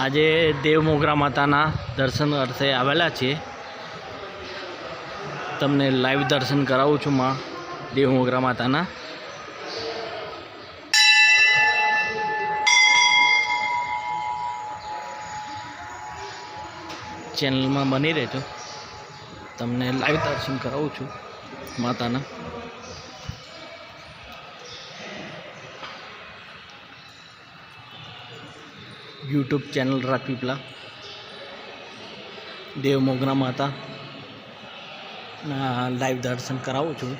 આજે દેવ મોગરા માતાના દર્શન અર્થે આવેલા છીએ તમને લાઈવ દર્શન કરાવું છું માં દેવ મોગરા માતાના. ચેનલમાં બની રહેજો. તમને લાઈવ દર્શન કરાવું છું માતાના. YouTube channel Rajpipla Dev Mogra Mata live દર્શન કરાવું છું